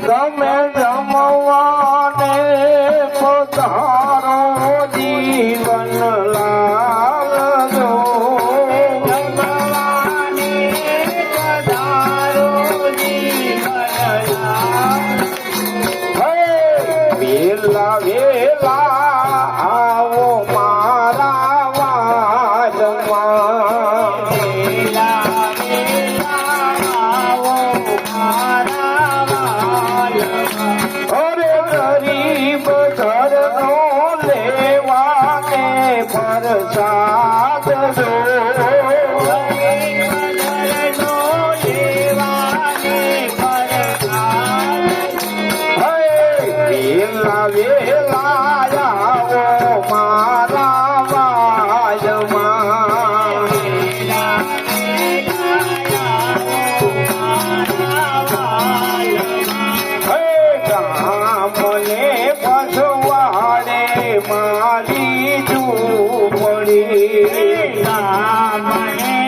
તમે જમવાને પોતા વેલા વેલા આવો મારા વાજમાં. વેલા વેલા આવો મારા राम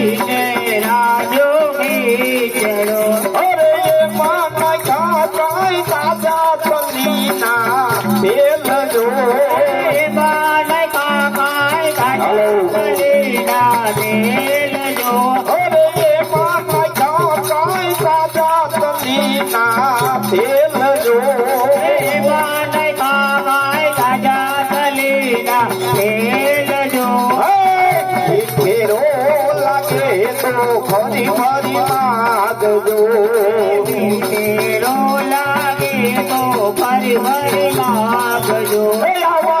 Hey. ફરી ફરી લાગજો. આવા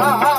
ah, ah.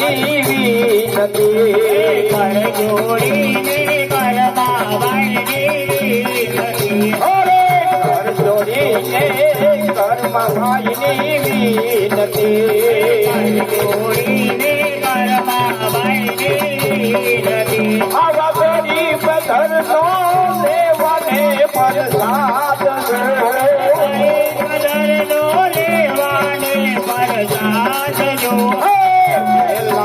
ભાઈની વિનતી કર જોડીને કરમાં વાયરી નથી અરે ઘર જોડીને જોડીને કરમાં વાયરી નથી પ્રસાદ લો હરે પરસાદ જો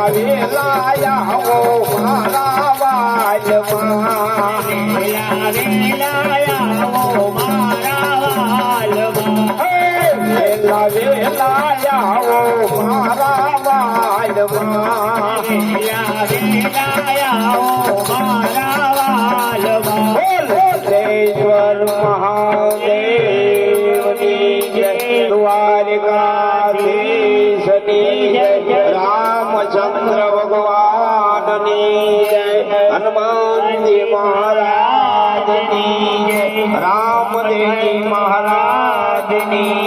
આવો વેલા આવો મારા વાલમાં જય દ્વારકાધીશની મહારાજની.